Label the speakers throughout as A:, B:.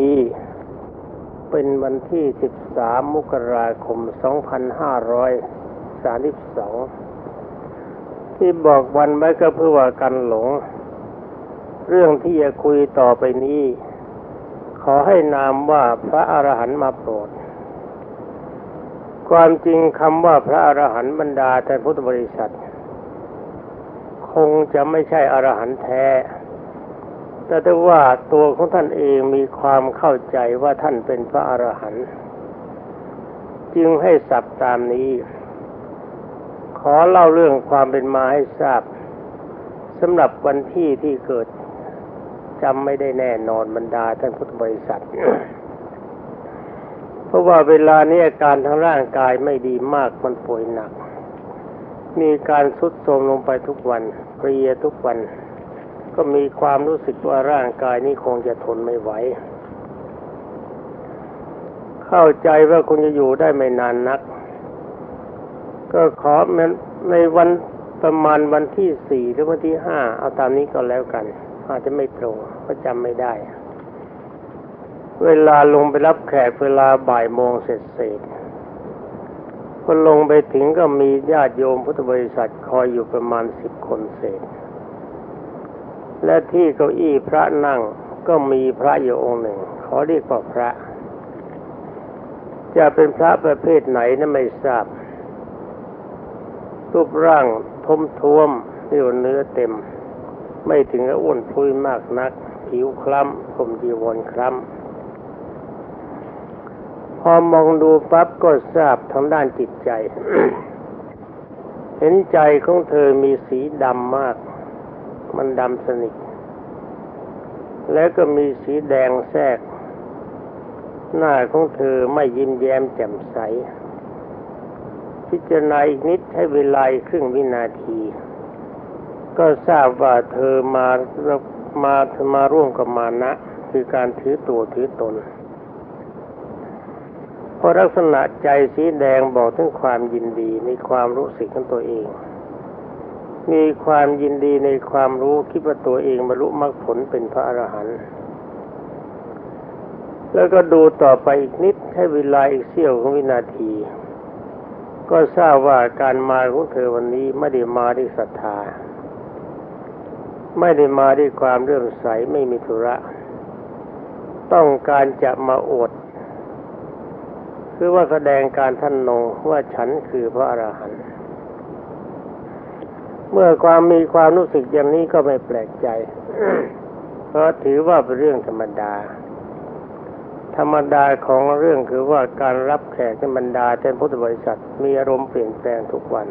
A: นี้เป็นวันที่ 13 มกราคม 2532 ที่บอกวันไว้ก็เพื่อว่ากันหลง เรื่องที่จะคุยต่อไปนี้ ขอให้นามว่าพระอรหันต์มาโปรด ความจริงคำว่าพระอรหันต์บรรดาท่านพุทธบริษัท คงจะไม่ใช่อรหันต์แท้ แต่ได้ว่าตัวของท่านเองมีความเข้าใจว่าท่านเป็นพระอรหันต์จึงให้สับตามนี้ ขอเล่าเรื่องความเป็นมาให้ทราบสำหรับวันที่ที่เกิดจำไม่ได้แน่นอนบรรดาท่านพุทธบริษัท เพราะว่าเวลานี้อาการทางร่างกายไม่ดีมากมันป่วยหนัก มีการทรุดโทรมลงไปทุกวันเพลียทุกวัน ก็มีความรู้สึกว่าร่างกายนี้คงจะทนไม่ไหว เข้าใจว่าคงจะอยู่ได้ไม่นานนัก ก็ขอในวันประมาณวันที่สี่หรือวันที่ห้าเอาตามนี้ก็แล้วกัน อาจจะไม่ตรงก็จำไม่ได้ เวลาลงไปรับแขกเวลาบ่ายโมงเสร็จเสร็จพอลงไปถึงก็มีญาติโยมพุทธบริษัทคอยอยู่ประมาณสิบคนเศษ และที่เก้าอี้พระนั่งก็มีพระอยู่องค์หนึ่ง ขอเรียกว่าพระ จะเป็นพระประเภทไหนนั้นไม่ทราบรูปร่างทมท้วมเรียวเนื้อเต็ม ไม่ถึงกับอ้วนพุยมากนัก ผิวคล้ำผมจีวรคล้ำพอมองดูปั๊บก็ทราบทางด้านจิตใจ เห็นใจของเธอมีสีดำมาก มันดำสนิท แล้วก็มีสีแดงแทรก หน้าของเธอไม่ยิ้มแย้มแจ่มใส พิจารณาอีกนิดให้เวลาครึ่งวินาที ก็ทราบว่าเธอมามามาร่วมกับมานะ คือการถือตัวถือตนเพราะลักษณะใจสีแดงบอกถึงความยินดีในความรู้สึกของตัวเอง มีความยินดีในความรู้คิดว่าตัวเองบรรลุมรรคผลเป็นพระอรหันต์แล้วก็ดูต่อไปอีกนิดให้เวลาอีกเสี้ยวของวินาที ก็ทราบว่าการมาของเธอวันนี้ไม่ได้มาด้วยศรัทธา ไม่ได้มาด้วยความเรื่อมใสไม่มีธุระ ต้องการจะมาอดคือว่าแสดงการท่านนงว่าฉันคือพระอรหันต์ เมื่อความมีความรู้สึกอย่างนี้ก็ไม่แปลกใจ เพราะถือว่าเป็นเรื่องธรรมดา ธรรมดาของเรื่องคือว่าการรับแขกในบรรดาแทนพุทธบริษัทมีอารมณ์เปลี่ยนแปลงทุกวัน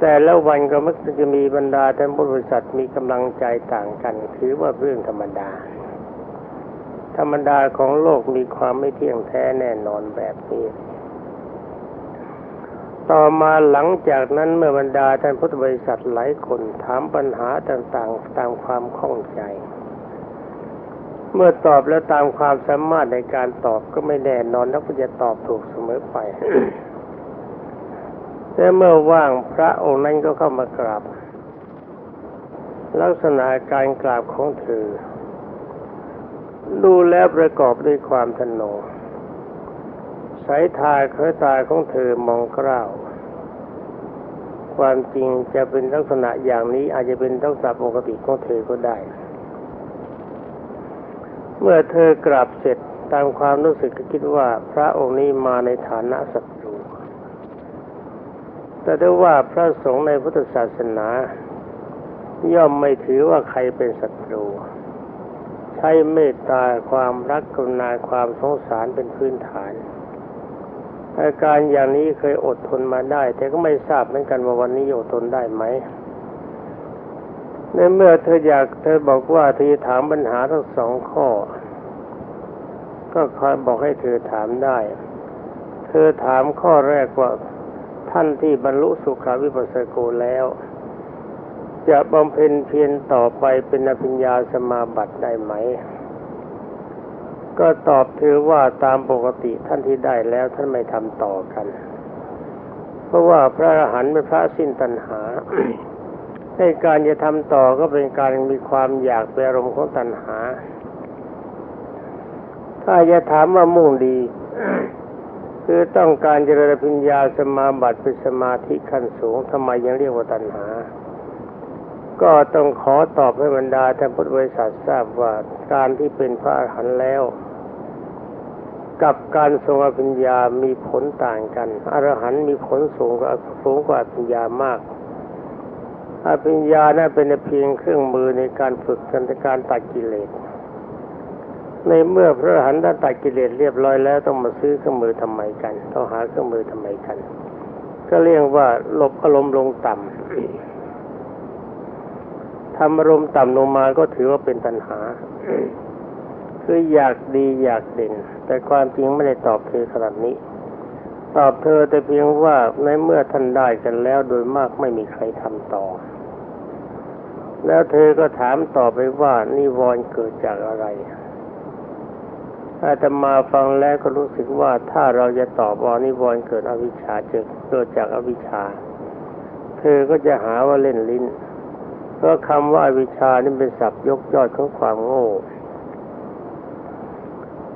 A: แต่แล้ววันก็มักจะมีบรรดาแทนพุทธบริษัทมีกำลังใจต่างกัน ถือว่าเรื่องธรรมดา ธรรมดาของโลกมีความไม่เที่ยงแท้แน่นอนแบบนี้ ต่อมาหลังจากนั้นเมื่อบรรดาท่านพุทธบริษัทหลายคนถามปัญหาต่างๆ ตามความข้องใจ เมื่อตอบแล้วตามความสามารถในการตอบก็ไม่แน่นอนแล้วก็จะตอบถูกเสมอไปแต่เมื่อว่างพระองค์นั้นก็เข้ามากราบ ลักษณะการกราบของเธอดูแลประกอบด้วยความทนง สายตาเคยตาของเธอมองกล้าวความจริงจะเป็นลักษณะอย่างนี้อาจจะเป็นลักษะปกติของเธอก็ได้ เมื่อเธอกราบเสร็จตามความรู้สึกก็คิดว่าพระองค์นี้มาในฐานะศัตรู แต่ได้ว่าพระสงฆ์ในพุทธศาสนา ย่อมไม่ถือว่าใครเป็นศัตรู ใช้เมตตาความรักกรุณาความสงสารเป็นพื้นฐาน อาการอย่างนี้เคยอดทนมาได้ แต่ก็ไม่ทราบเหมือนกันว่าวันนี้อดทนได้ไหมในเมื่อเธออยากเธอบอกว่าเธอถามปัญหาทั้งสองข้อ ก็คอยบอกให้เธอถามได้ เธอถามข้อแรกว่าท่านที่บรรลุสุขาวิปัสสโกแล้ว จะบำเพ็ญเพียรต่อไปเป็นอภิญญาสมาบัติได้ไหม ก็ตอบเธอว่าตามปกติท่านที่ได้แล้วท่านไม่ทำต่อกัน เพราะว่าพระอรหันต์เป็นพระสิ้นตัณหา ในการจะทำต่อก็เป็นการมีความอยากเป็นอารมณ์ของตัณหา ถ้าจะถามว่ามุ่งดี คือต้องการเจริญปัญญาสมาบัติเป็นสมาธิขั้นสูงทำไมยังเรียกว่าตัณหา ก็ต้องขอตอบให้บรรดาท่านพุทธบริษัททราบว่าการที่เป็นพระอรหันต์แล้ว กับการทรงอภิญญามีผลต่างกันอรหันต์มีผลสูงกว่าสูงกว่าอภิญญามากอภิญญานั้นเป็นเพียงเครื่องมือในการฝึกกันในการตัดกิเลสในเมื่อพระอรหันต์ตัดกิเลสเรียบร้อยแล้วต้องมาซื้อเครื่องมือทำไมกันต้องหาเครื่องมือทำไมกัน ก็เรียกว่าหลบอารมณ์ลงต่ำ ทำอารมณ์ต่ำลงมาก็ถือว่าเป็นตัณหา คืออยากดีอยากเด่น แต่ความจริงไม่ได้ตอบเธอขนาดนี้ ตอบเธอแต่เพียงว่าในเมื่อท่านได้กันแล้วโดยมากไม่มีใครทำต่อ แล้วเธอก็ถามต่อไปว่านิวรณ์เกิดจากอะไรอาตมาฟังแล้วก็รู้สึกว่าถ้าเราจะตอบว่านิวรณ์เกิดอวิชชาเกิดจากอวิชชา เธอก็จะหาว่าเล่นลิ้น เพราะคำว่าวิชานี่เป็นศัพท์ยกยอดของความโง่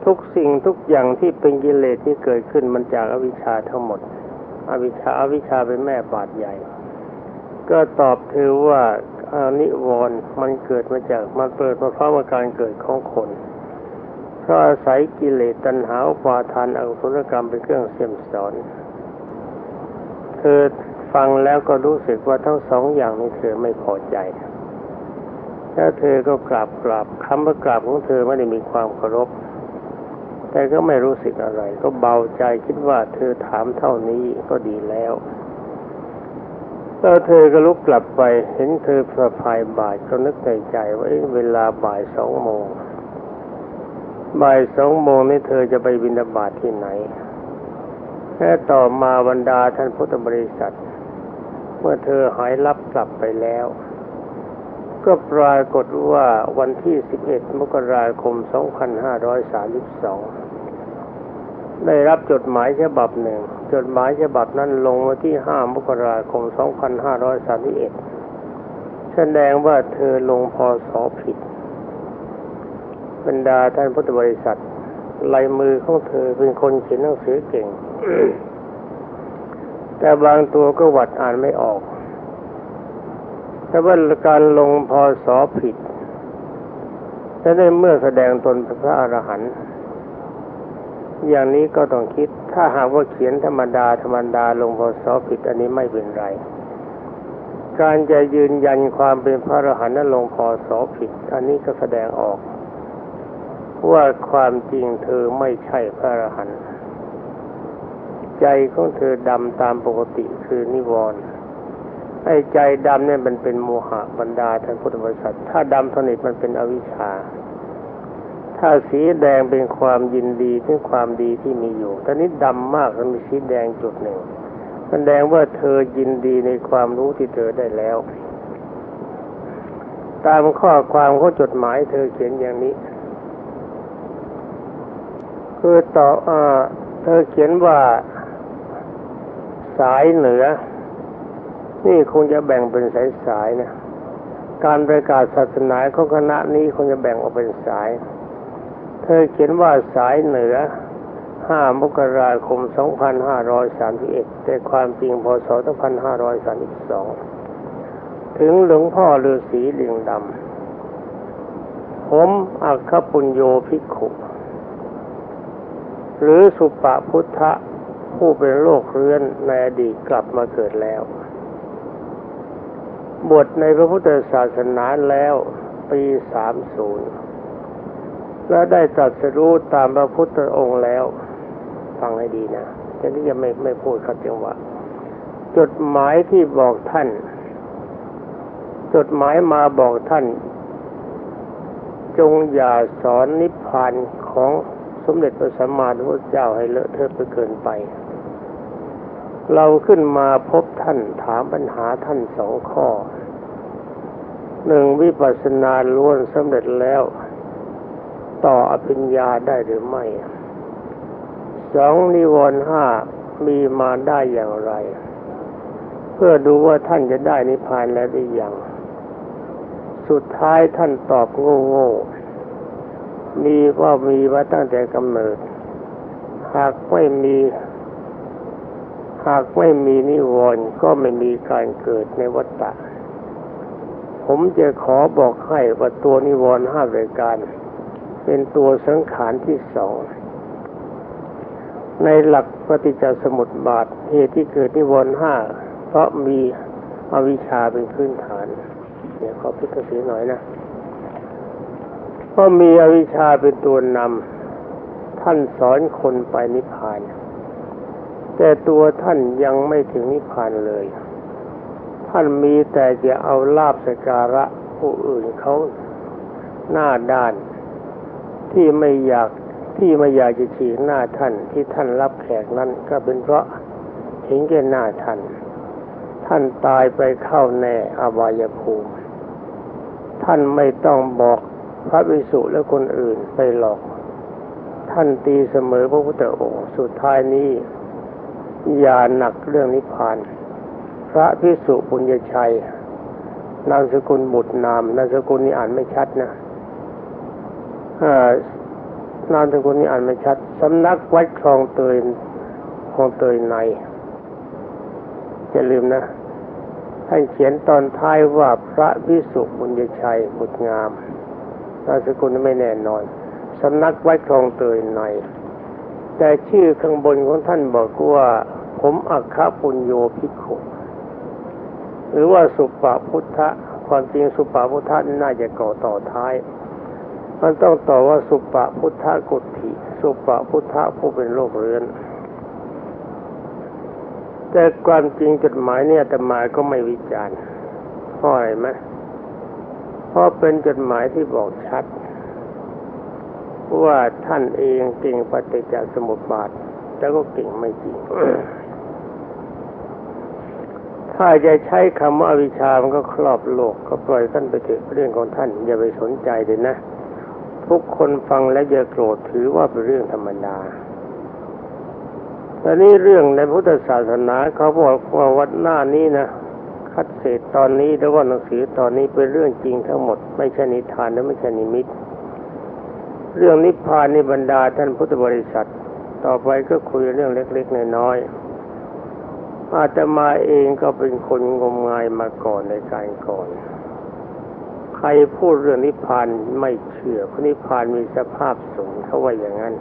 A: ทุกสิ่งทุกอย่างที่เป็นกิเลสที่เกิดขึ้นมันจากอวิชชาทั้งหมด อวิชชาอวิชชาเป็นแม่บาดใหญ่ ก็ตอบเธอว่าอานิวรณ์มันเกิดมาจากมันเปิดมาเพราะว่าการเกิดของคนเพราะอาศัยกิเลสตัณหาอุปาทานอกุศลกรรมเป็นเครื่องเสี่ยมสอนเธอ ฟังแล้วก็รู้สึกว่าทั้งสองอย่างนี้เธอไม่พอใจแล้วเธอก็กราบกราบคำว่ากราบของเธอไม่ได้มีความเคารพ แต่ก็ไม่รู้สึกอะไร ก็เบาใจคิดว่าเธอถามเท่านี้ก็ดีแล้วแล้วเธอก็ลุกกลับไปเห็นเธอสะพายบ่ายก็นึกในใจว่าเวลาบ่ายสองโมงบ่ายสองโมงนี่เธอจะไปบินาบาตที่ไหนแค่ต่อมาบรรดาท่านพุทธบริษัท เมื่อเธอหายลับกลับไปแล้ว ก็ปรากฏว่าวันที่ 11 มกราคม 2532 ได้รับจดหมายฉบับหนึ่ง จดหมายฉบับนั้นลงวันที่ 5 มกราคม 2531 แสดงว่าเธอลงพอสอผิดบรรดาท่านพุทธบริษัทลายมือของเธอเป็นคนเขียนหนังสือเก่ง แต่บางตัวก็วัดอ่านไม่ออกแต่ว่าการลงพอสอผิดจะได้เมื่อแสดงตนเป็นพระอรหันต์อย่างนี้ก็ต้องคิด ถ้าหากว่าเขียนธรรมดาธรรมดาลงพอสอผิด อันนี้ไม่เป็นไร การจะยืนยันความเป็นพระอรหันต์นั้นลงพอสอผิด อันนี้ก็แสดงออก ว่าความจริงเธอไม่ใช่พระอรหันต์ ใจของเธอดำตามปกติคือนิวรณ์ไอ้ใจดำเนี่ยมันเป็นโมหะบรรดาท่านพุทธบริษัท ถ้าดำสนิทมันเป็นอวิชชา ถ้าสีแดงเป็นความยินดีถึงความดีที่มีอยู่ตอนนี้ดำมากมันมีสีแดงจุดหนึ่งแสดงว่าเธอยินดีในความรู้ที่เธอได้แล้ว ตามข้อความขอจดหมายเธอเขียนอย่างนี้ คือต่ออเธอเขียนว่า สายเหนือ นี่คงจะแบ่งเป็นสายๆนะ การประกาศศาสนาของคณะนี้คงจะแบ่งออกเป็นสาย เธอเขียนว่าสายเหนือ 5 มกราคม 2531 แต่ความจริงพศ 2532 ถึงหลวงพ่อฤาษีลิงดำ ผมอัคคปุญโยภิกขุหรือสุปพุทธ ผู้เป็นโรคเรื้อนในอดีตกลับมาเกิดแล้ว บวชในพระพุทธศาสนาแล้วปีสามศูนย์และได้ตรัสรู้ตามพระพุทธองค์แล้ว ฟังให้ดีนะจะที่จะไม่ไม่พูดครับจังหวะจดหมายที่บอกท่าน จดหมายมาบอกท่าน จงอย่าสอนนิพพานของสมเด็จพระสัมมาสัมพุทธเจ้าให้เลอะเทอะไปเกินไป เราขึ้นมาพบท่านถามปัญหาท่านสองข้อหนึ่งวิปัสสนาล้วนสำเร็จแล้ว ต่ออภิญญาได้หรือไม่สองนิวรณ์ห้ามีมาได้อย่างไร เพื่อดูว่าท่านจะได้นิพพานแล้วหรือยัง สุดท้ายท่านตอบโง่ๆมีว่ามีมาตั้งแต่กำเนิด หากไม่มี หากไม่มีนิวรณ์ก็ไม่มีการเกิดในวัฏฏะผมจะขอบอกให้ว่าตัวนิวรณ์ห้ารายการ เป็นตัวสังขารที่สองในหลักปฏิจจสมุติบาทเหตุที่เกิดนิวรณ์ห้าเพราะมีอวิชชาเป็นพื้นฐาน เดี๋ยวขอพิจารณาหน่อยนะเพราะมีอวิชชาเป็นตัวนำท่านสอนคนไปนิพพาน แต่ตัวท่านยังไม่ถึงนิพพานเลย ท่านมีแต่จะเอาลาบสการะผู้อื่นเขาหน้าด้าน ที่ไม่อยากที่ไม่อยากจะฉีกหน้าท่านที่ท่านรับแขกนั้นก็เป็นเพราะเห็นแก่หน้าท่าน ท่านตายไปเข้าแน่อบายภูมิ ท่านไม่ต้องบอกพระวิสุและคนอื่นไปหลอก ท่านตีเสมอพระพุทธองค์สุดท้ายนี้ อย่าหนักเรื่องนิพพาน พระพิสุบุญญชัย นามสกุลบุตรนาม นามสกุลนี้อ่านไม่ชัดนะนามสกุลนี้อ่านไม่ชัด สำนักวัดคลองเตยคลองเตยในอย่าลืมนะท่านเขียนตอนท้ายว่าพระพิสุบุญญชัยบุตรงามนามสกุลไม่แน่นอน สำนักวัดคลองเตยใน แต่ชื่อข้างบนของท่านบอกว่า ผมอัคคปุญโยภิกขุหรือว่าสุปาพุทธะความจริงสุปาพุทธะน่าจะก่อต่อท้าย มันต้องต่อว่าสุปาพุทธะกุฏิสุปาพุทธะผู้เป็นโรคเรื้อน แต่ความจริงจดหมายเนี่ยแต่หมายก็ไม่วิจารณ์เพราะอะไรไหมเพราะเป็นจดหมายที่บอกชัด ว่าท่านเองเก่งปฏิจจสมุปบาทแต่ก็เก่งไม่จริง ถ้าจะใช้คำว่าอวิชามันก็ครอบโลก ก็ปล่อยท่านไปเถอะเรื่องของท่าน อย่าไปสนใจเลยนะ ทุกคนฟังแล้วอย่าโกรธถือว่าเป็นเรื่องธรรมดาตอนนี้เรื่องในพุทธศาสนาเขาบอกว่าวัดหน้านี้นะคัดเศษตอนนี้แล้วว่าหนังสือตอนนี้เป็นเรื่องจริงทั้งหมด ไม่ใช่นิทานและไม่ใช่นิมิต เรื่องนิพพานในบรรดาท่านพุทธบริษัท ต่อไปก็คุยเรื่องเล็กๆน้อยๆอาตมาเองก็เป็นคนงมงายมาก่อนในการก่อน ใครพูดเรื่องนิพพานไม่เชื่อเพราะนิพพานมีสภาพสูงเขาว่าอย่างนั้น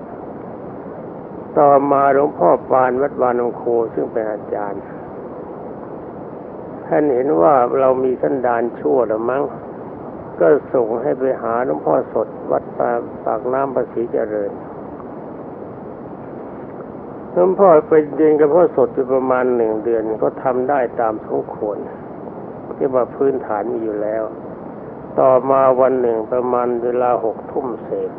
A: ต่อมาหลวงพ่อปานวัดวานงโคซึ่งเป็นอาจารย์ท่านเห็นว่าเรามีสันดานชั่วหรือมั้ง ก็ส่งให้ไปหาหลวงพ่อสด วัดปาปากน้ำภาษีเจริญหลวงพ่อไปเรียนกับพ่อสดอยู่ประมาณหนึ่งเดือน ก็ทำได้ตามสมควรที่ว่าพื้นฐานมีอยู่แล้ว ต่อมาวันหนึ่งประมาณเวลาหกทุ่มเศษ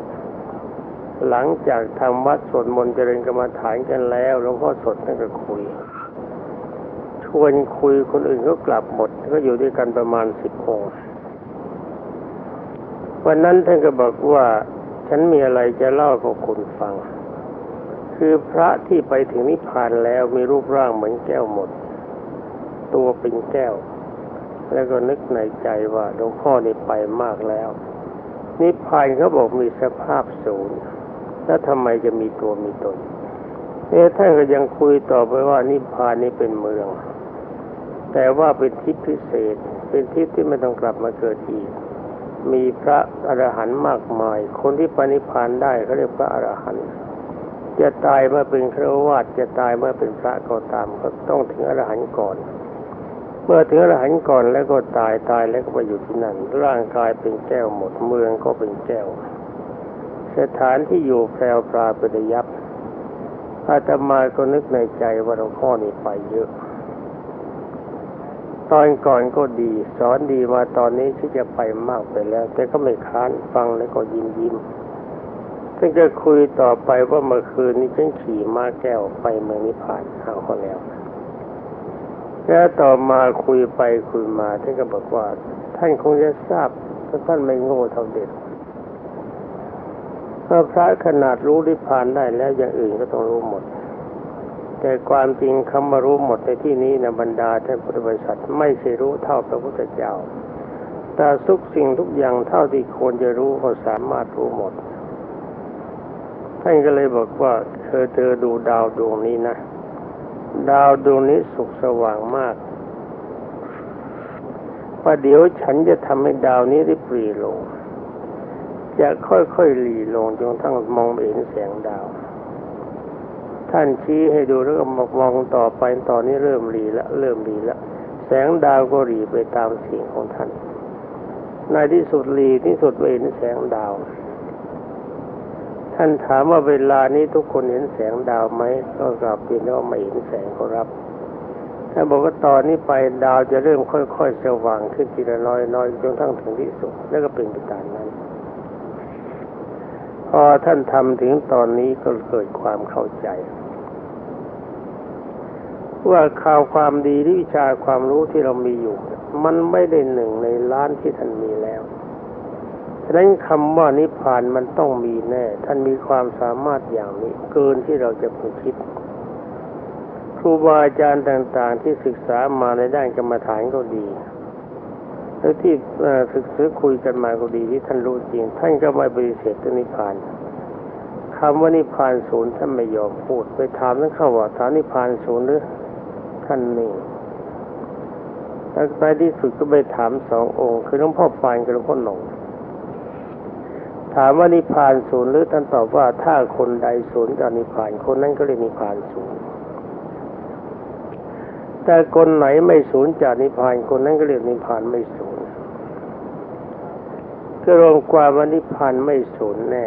A: หลังจากทำวัดสวดมนต์เจริญกรรมฐานกันแล้วหลวงพ่อสดนั่นก็คุย ชวนคุยคนอื่นก็กลับหมด ก็อยู่ด้วยกันประมาณสิบองค์ วันนั้นท่านก็บอกว่าฉันมีอะไรจะเล่าให้คุณฟัง คือพระที่ไปถึงนิพพานแล้วมีรูปร่างเหมือนแก้วหมด ตัวเป็นแก้ว แล้วก็นึกในใจว่าหลวงพ่อนี่ไปมากแล้ว นิพพานเขาบอกมีสภาพศูนย์แล้วทำไมจะมีตัวมีตนเอ๊ะท่านก็ยังคุยต่อไปว่านิพพานนี่เป็นเมือง แต่ว่าเป็นทิพพิเศษ เป็นทิพที่ไม่ต้องกลับมาเกิดอีก มีพระอรหันต์มากมาย คนที่ปณิพานได้เขาเรียกพระอรหันต์จะตายเมื่อเป็นครวาสจะตายเมื่อเป็นพระก็ตามก็ต้องถึงอรหันต์ก่อน เมื่อถึงอรหันต์ก่อนแล้วก็ตายตายแล้วก็ไปอยู่ที่นั่น ร่างกายเป็นแก้วหมดเมืองก็เป็นแก้ว สถานที่อยู่แพรวปลาเป็นยับอาตมาก็นึกในใจว่าหลวงพ่อนี่ไปเยอะ ตอนก่อนก็ดี สอนดีมาตอนนี้ที่จะไปมากไปแล้ว แต่ก็ไม่ค้านฟังแล้วก็ยิ้มยิ้มท่านก็คุยต่อไปว่าเมื่อคืนนี้ฉันขี่ม้าแก้วไปเมืองนิพพานเอาเขาแล้วแล้วต่อมาคุยไปคุยมาท่านก็บอกว่า ท่านคงจะทราบถ้าท่านไม่โง่เท่าเด็กเพระพระขนาดรู้นิพพานได้แล้วอย่างอื่นก็ต้องรู้หมด แต่ความจริงคำว่ารู้หมดในที่นี้นะบรรดาท่านพุทธบริษัทไม่ใช่รู้เท่าพระพุทธเจ้า แต่ทุกสิ่งทุกอย่างเท่าที่ควรจะรู้ก็สามารถรู้หมด ท่านก็เลยบอกว่าเธอเธอดูดาวดวงนี้นะ ดาวดวงนี้สุกสว่างมากประเดี๋ยวฉันจะทำให้ดาวนี้ได้ปรีลง จะค่อยๆหลีลงจนทั้งมองเห็นแสงดาว ท่านชี้ให้ดูแล้วก็มองต่อไปตอนนี้เริ่มหลีละเริ่มหลีละแสงดาวก็หลีไปตามเสียงของท่าน ในที่สุดหลีที่สุดไม่เห็นแสงดาว ท่านถามว่าเวลานี้ทุกคนเห็นแสงดาวไหมก็กลับเรียนว่าไม่เห็นแสงขอรับท่านบอกว่าตอนนี้ไปดาวจะเริ่มค่อยๆสว่างขึ้นทีละน้อยน้อยจนทั้งถึงที่สุดแล้วก็เป็นไปตามนั้น พอท่านทำถึงตอนนี้ก็เกิดความเข้าใจ ว่าข่าวความดีที่วิชาความรู้ที่เรามีอยู่ มันไม่ได้หนึ่งในล้านที่ท่านมีแล้วฉะนั้นคำว่านิพพานมันต้องมีแน่ ท่านมีความสามารถอย่างนี้ เกินที่เราจะพึงคิดครูบาอาจารย์ต่าง ๆ ที่ศึกษามาในด้านกรรมฐานก็ดี หรือที่ศึกษาคุยกันมาก็ดีที่ท่านรู้จริง ท่านก็ไม่ปฏิเสธนิพพานคำว่านิพพานศูนย์ท่านไม่ยอมพูดไปถามท่านเข้าว่าถามนิพพานศูนย์หรือท่านนี่แล้วในที่สุดก็ไปถามสององค์ คือหลวงพ่อปานกับหลวงพ่อหนงถามว่านิพพานศูนย์หรือท่านตอบว่าถ้าคนใดศูนย์จากนิพพานคนนั้นก็เรียกนิพพานศูนย์ แต่คนไหนไม่ศูนย์จากนิพพานคนนั้นก็เรียกนิพพานไม่ศูนย์ก็รวมความว่านิพพานไม่ศูนย์แน่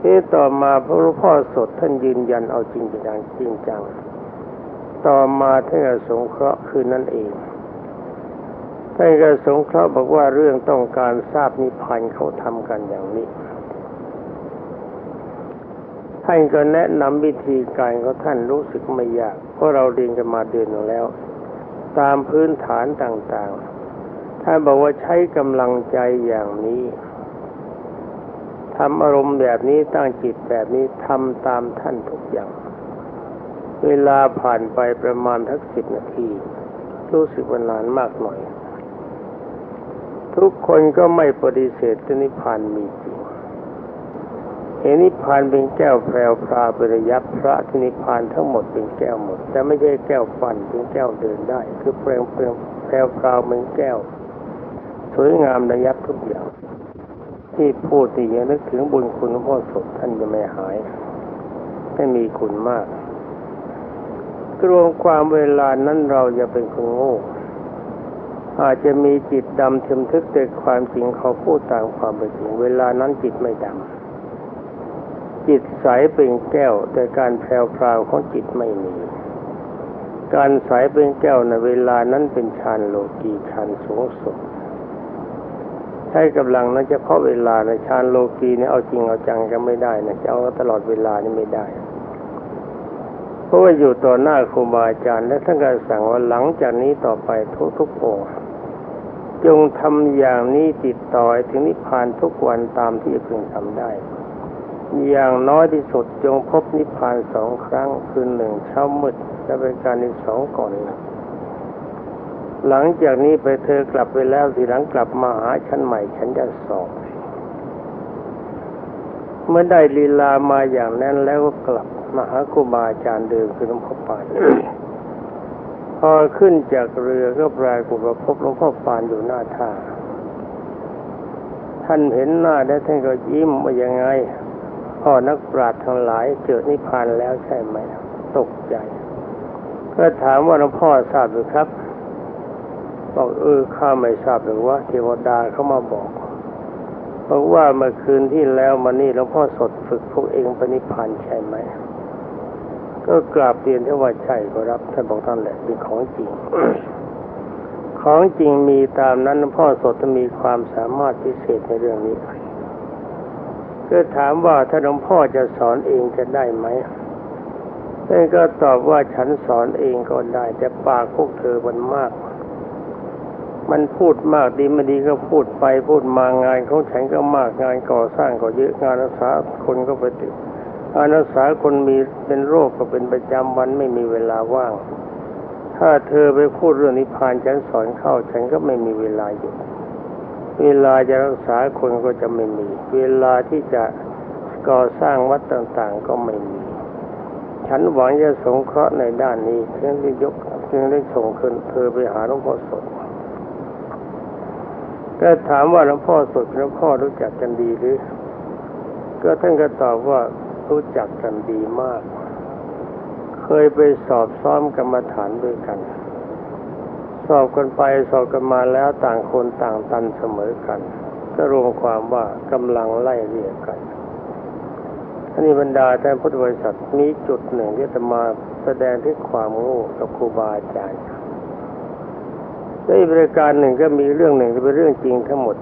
A: ที่ต่อมาพระรูปพ่อสดท่านยืนยันเอาจริงจังจริงจัง ต่อมาท่านก็สงเคราะห์คืนนั่นเองท่านก็สงเคราะห์บอกว่าเรื่องต้องการทราบนิพพานเขาทำกันอย่างนี้ท่านก็แนะนำวิธีการของท่านรู้สึกไม่ยาก เพราะเราเรียนกันมาเดือนหนึ่งแล้ว ตามพื้นฐานต่างๆ ท่านบอกว่าใช้กำลังใจอย่างนี้ทำอารมณ์แบบนี้ตั้งจิตแบบนี้ทำตามท่านทุกอย่าง เวลาผ่านไปประมาณทักสิบนาที รู้สึกว่านานมากหน่อย ทุกคนก็ไม่ปฏิเสธนิพพานมีจริง เห็นนิพพานเป็นแก้วแพรวพราประยับพระที่นิพพานทั้งหมดเป็นแก้วหมด แต่ไม่ใช่แก้วฟันเป็นแก้วเดินได้ คือเปลวเปลวแพรวพราวเหมือนแก้ว สวยงามระยับทุกอย่าง ที่พูดที่ยังนึกถึงบุญคุณพ่อสดท่านจะไม่หายไม่มีคุณมากรวมความเวลานั้นเราจะเป็นคนโง่อาจจะมีจิตดำเทมทึกแต่ความจริงเขาพูดตามความเป็นจริง เวลานั้นจิตไม่ดำ จิตใสเป็นแก้ว แต่การแพรวพราวของจิตไม่มี การใสเป็นแก้วในเวลานั้นเป็นฌานโลกีฌานสูงสุดใช้กำลังนั้นเฉพาะเวลาในฌานโลกีเนี่ยเอาจริงเอาจังก็ไม่ได้นะจะเอาตลอดเวลานี่ไม่ได้เพราะว่าอยู่ต่อหน้าครูบาอาจารย์ และท่านก็สั่งว่าหลังจากนี้ต่อไปทุกทุกองจงทำอย่างนี้ติดต่อถึงนิพพานทุกวันตามที่พึงทำได้ อย่างน้อยที่สุดจงพบนิพพานสองครั้ง คืนหนึ่งเช้ามืดและเป็นการที่สองก่อนหลังจากนี้ไปเธอกลับไปแล้วทีหลังกลับมาหาฉันใหม่ฉันจะสอบเมื่อได้ลีลามาอย่างนั้นแล้วก็กลับมาหาครูบาอาจารย์เดิมคือหลวงพ่อปานพอขึ้นจากเรือก็ปรากฏว่าพบหลวงพ่อปานอยู่หน้าท่าท่านเห็นหน้าแล้วท่านก็ยิ้มว่ายังไง พ่อนักปราชญ์ทั้งหลายเจอนิพพานแล้วใช่ไหม ตกใจ ก็ถามว่าหลวงพ่อทราบหรือครับ บอกเออข้าไม่ทราบหรือว่าเทวดาเขามาบอกบอกว่าเมื่อคืนที่แล้วมานี่หลวงพ่อสดฝึกพวกเองปณิพันใช่ไหม ก็กราบเรียนที่ว่าใช่ก็รับท่านบอกท่านแหละเป็นของจริง ของจริงมีตามนั้นหลวงพ่อสดจะมีความสามารถพิเศษในเรื่องนี้ ก็ถามว่าถ้าหลวงพ่อจะสอนเองจะได้ไหมท่านก็ตอบว่าฉันสอนเองก็ได้ แต่ปากพวกเธอมันมาก มันพูดมากดีไม่ดีก็พูดไปพูดมางานของฉันก็มากงานก่อสร้างก็เยอะงานรักษาคนก็ไปติดงานรักษาคนมีเป็นโรคก็เป็นประจำวันไม่มีเวลาว่าง ถ้าเธอไปพูดเรื่องนิพพานฉันสอนเข้า ฉันก็ไม่มีเวลาอยู่ เวลาจะรักษาคนก็จะไม่มี เวลาที่จะก่อสร้างวัดต่างๆ ก็ไม่มี ฉันหวังจะสงเคราะห์ในด้านนี้เพียงได้ยกเพียงได้ส่งคืนเธอไปหาหลวงพ่อสดก็ถามว่าหลวงพ่อสดหลวงพ่อรู้จักกันดีหรือ ก็ท่านก็ตอบว่ารู้จักกันดีมาก เคยไปสอบซ้อมกรรมฐานด้วยกัน สอบกันไปสอบกันมาแล้วต่างคนต่างตันเสมอกัน ก็รวมความว่ากำลังไล่เรียกกันอันนี้บรรดาแต่พุทธบริษัทมีจุดหนึ่งที่จะมาแสดงที่ความโง่กับครูบาอาจารย์ในบริการหนึ่งก็มีเรื่องหนึ่งที่เป็นเรื่องจริงทั้งหมด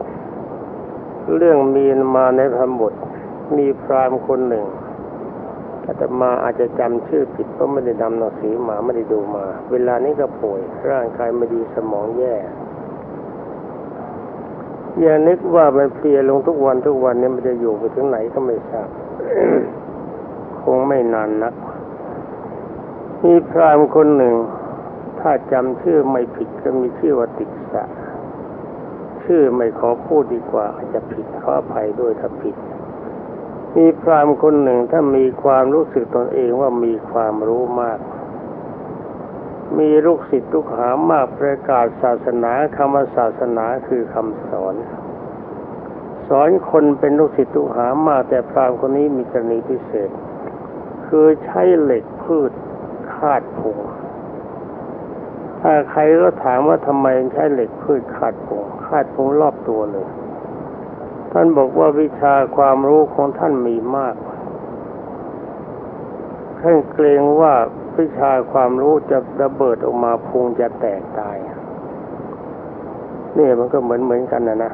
A: เรื่องมีมาในธรรมบท มีพราหมณ์คนหนึ่ง อาตมาอาจจะจำชื่อผิดเพราะไม่ได้นำหนังสือมาไม่ได้ดูมา เวลานี้ก็ป่วย ร่างกายไม่ดีสมองแย่อย่านึกว่ามันเพลียลงทุกวันทุกวันนี้มันจะอยู่ไปถึงไหนก็ไม่ทราบคงไม่นานนัก มีพรามคนหนึ่ง ถ้าจำชื่อไม่ผิดก็มีชื่อว่าติสะชื่อไม่ขอพูดดีกว่าอาจจะผิดขออภัยด้วยถ้าผิด มีพรามคนหนึ่งถ้ามีความรู้สึกตนเองว่ามีความรู้มาก มีลูกศิษย์ลูกหามากประกาศศาสนาคำว่าศาสนาคือคำสอน สอนคนเป็นลูกศิษย์ลูกหามาก แต่พรามคนนี้มีกรณีพิเศษ คือใช้เหล็กพืชคาดพุงถ้าใครก็ถามว่าทำไมใช้เหล็กพืชคาดพุงคาดพุงรอบตัวเลย ท่านบอกว่าวิชาความรู้ของท่านมีมากท่านเกรงว่าวิชาความรู้จะระเบิดออกมาพุงจะแตกตายนี่มันก็เหมือนเหมือนกันนะนะ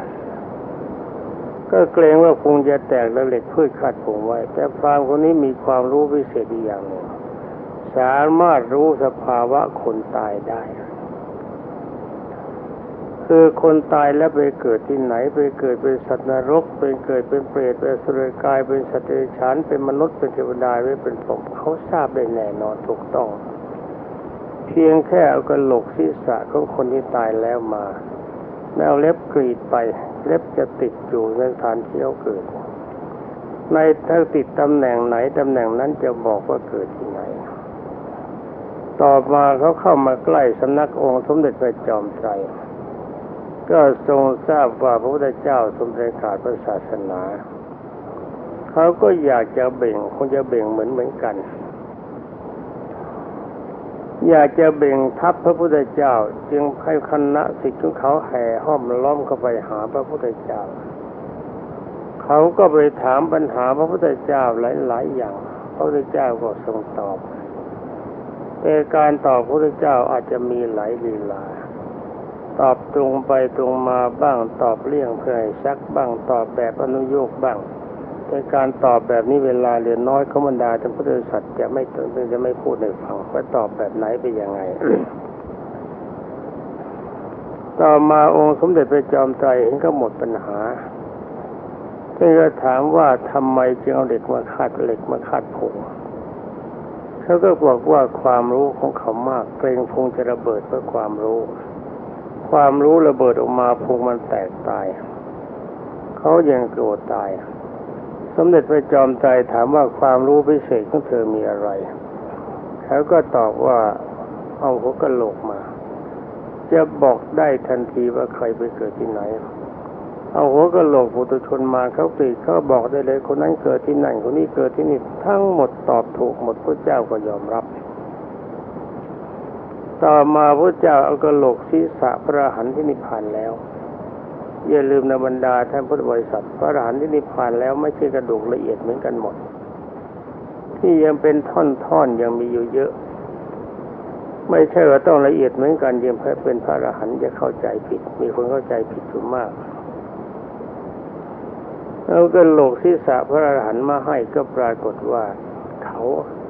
A: ก็เกรงว่าพุงจะแตกแล้วเหล็กพืชคาดพุงไว้ แต่พรามคนนี้มีความรู้พิเศษอีกอย่างหนึ่งสามารถรู้สภาวะคนตายได้ คือคนตายแล้วไปเกิดที่ไหน ไปเกิดเป็นสัตว์นรกเป็นเกิดเป็นเปรตเป็นสุรกายเป็นสัตว์เดรัจฉานเป็นมนุษย์เป็นเทวดาหรือเป็นผมเขาทราบได้แน่นอนถูกต้อง เพียงแค่เอากระโหลกศีรษะของคนที่ตายแล้วมาแล้วเล็บกรีดไป เล็บจะติดอยู่ในสถานเที่เขาเกิด ในถ้าติดตำแหน่งไหนตำแหน่งนั้นจะบอกว่าเกิดที่ไหน ต่อมาเขาเข้ามาใกล้สำนักองค์สมเด็จพระจอมไตร ก็ทรงทราบว่าพระพุทธเจ้าทรงประกาศพระศาสนาเขาก็อยากจะเบ่งคงจะเบ่งเหมือนเหมือนกัน อยากจะเบ่งทัพพระพุทธเจ้า จึงให้คณะสิทธิ์ของเขาแห่ห้อมล้อมเข้าไปหาพระพุทธเจ้า เขาก็ไปถามปัญหาพระพุทธเจ้าหลาย ๆ อย่าง พระพุทธเจ้าก็ทรงตอบแต่การตอบพระพุทธเจ้าอาจจะมีหลายลีลา ตอบตรงไปตรงมาบ้างตอบเลี่ยงเพื่อให้ซักบ้างตอบแบบอนุโยคบ้างแต่การตอบแบบนี้เวลาเรียนน้อยเขาบรรดาท่านพุทธสัตว์จะไม่จะไม่พูดในฟังว่าตอบแบบไหนไปยังไง ต่อมาองค์สมเด็จพระจอมไตรเห็นก็หมดปัญหาท่านก็ถามว่าทำไมจึงเอาเหล็กมาคาดเหล็กมาคาดผงเขาก็บอกว่าความรู้ของเขามากเกรงพงจะระเบิดเพราะความรู้ ความรู้ระเบิดออกมาพงมันแตกตาย เขายังโกรธตาย สมเด็จพระจอมไตรถามว่าความรู้พิเศษของเธอมีอะไรเขาก็ตอบว่าเอาหัวกะโหลกมา จะบอกได้ทันทีว่าใครไปเกิดที่ไหน เอาหัวกะโหลกปุถุชนมาเขาปีเขาบอกได้เลยคนนั้นเกิดที่นั่นคนนี้เกิดที่นี่ทั้งหมดตอบถูกหมดพระเจ้าก็ยอมรับ ต่อมาพระเจ้าเอากระโหลกศีรษะพระหันที่นิพพานแล้วอย่าลืมนะบรรดาท่านพุทธบริษัทพระอรหันต์ที่นิพพานแล้วไม่ใช่กระดูกละเอียดเหมือนกันหมด ที่ยังเป็นท่อนๆยังมีอยู่เยอะ ไม่ใช่ว่าต้องละเอียดเหมือนกันยังเป็นพระอรหันต์จะเข้าใจผิด มีคนเข้าใจผิดอยู่มากเอากระโหลกศีรษะพระอรหันต์มาให้ก็ปรากฏว่า เขา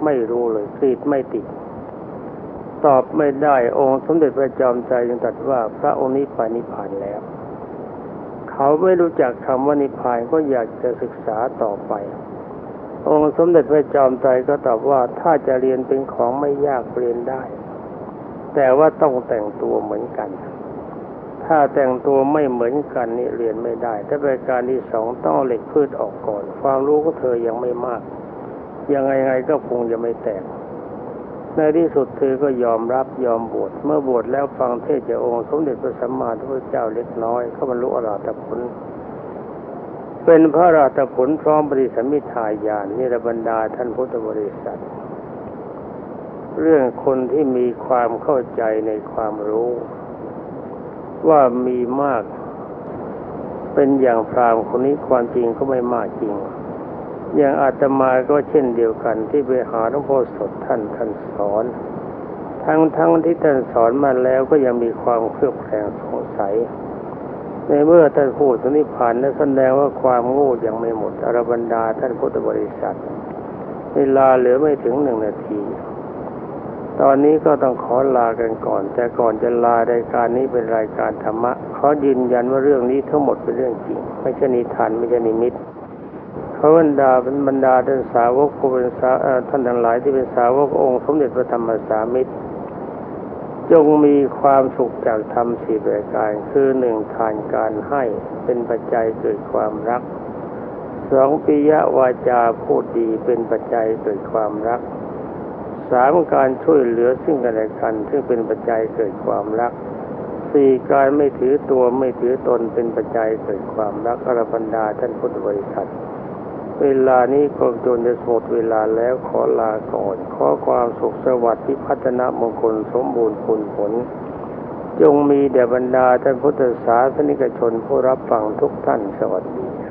A: ไม่รู้เลยกรีดไม่ติด อบไม่ได้ องค์สมเด็จพระจอมไตรยังตรัสว่าพระองค์นี้ไปนิพพานแล้ว เขาไม่รู้จักคำว่านิพพานก็อยากจะศึกษาต่อไป องค์สมเด็จพระจอมไตรก็ตอบว่าถ้าจะเรียนเป็นของไม่ยากเรียนได้ แต่ว่าต้องแต่งตัวเหมือนกัน ถ้าแต่งตัวไม่เหมือนกันนี่เรียนไม่ได้ ถ้าปการที่สองต้องเอาเหล็กพืชออกก่อน ความรู้ก็เธอยังไม่มาก ยังไงไงก็คงจะไม่แตก ในที่สุดเธอก็ยอมรับยอมบวชเมื่อบวชแล้วฟังเทศจากองค์สมเด็จพระสัมมาสัมพุทธเจ้าเล็กน้อยเขาบรรลุอรหัตผล เป็นพระอรหัตผลพร้อมปฏิสมมิทายานนิรบรรดาท่านพุทธบริษัท เรื่องคนที่มีความเข้าใจในความรู้ ว่ามีมาก เป็นอย่างพรามคนนี้ความจริงก็ไม่มากจริง อย่างอาตมาก็เช่นเดียวกันที่ไปหาหลวงพ่อสดท่านท่านสอน ทั้งทั้งที่ท่านสอนมาแล้วก็ยังมีความเครือบแคลงสงสัย ในเมื่อท่านพูดถึงนิพพานนั้นแสดงว่าความโง่ยังไม่หมดอรบรรดาท่านพุทธบริษัท เวลาเหลือไม่ถึงหนึ่งนาที ตอนนี้ก็ต้องขอลากันก่อน แต่ก่อนจะลารายการนี้เป็นรายการธรรมะขอยืนยันว่าเรื่องนี้ทั้งหมดเป็นเรื่องจริง ไม่ใช่นิทานไม่ใช่นิมิต เขาบรรดาเป็นบรรดาท่านสาวกผู้เป็นสาท่านทั้งหลายที่เป็นสาวกองค์สมเด็จพระธรรมสามิตรจงมีความสุขจากธรรมสี่ประการคือหนึ่งทานการให้เป็นปัจจัยเกิดความรักสองปิยวาจาพูดดีเป็นปัจจัยเกิดความรักสามการช่วยเหลือซึ่งกันและกัน ซึ่งเป็นปัจจัยเกิดความรักสี่การไม่ถือตัวไม่ถือตนเป็นปัจจัยเกิดความรักอรบรรดาท่านพุทธบริษัท เวลานี้คงจนจะหมดเวลาแล้วขอลาก่อน ขอความสุขสวัสดิ์ที่พัฒนามงคลสมบูรณ์ผลผล จงมีแด่บรรดาท่านพุทธศาสนิกชนผู้รับฟังทุกท่านสวัสดี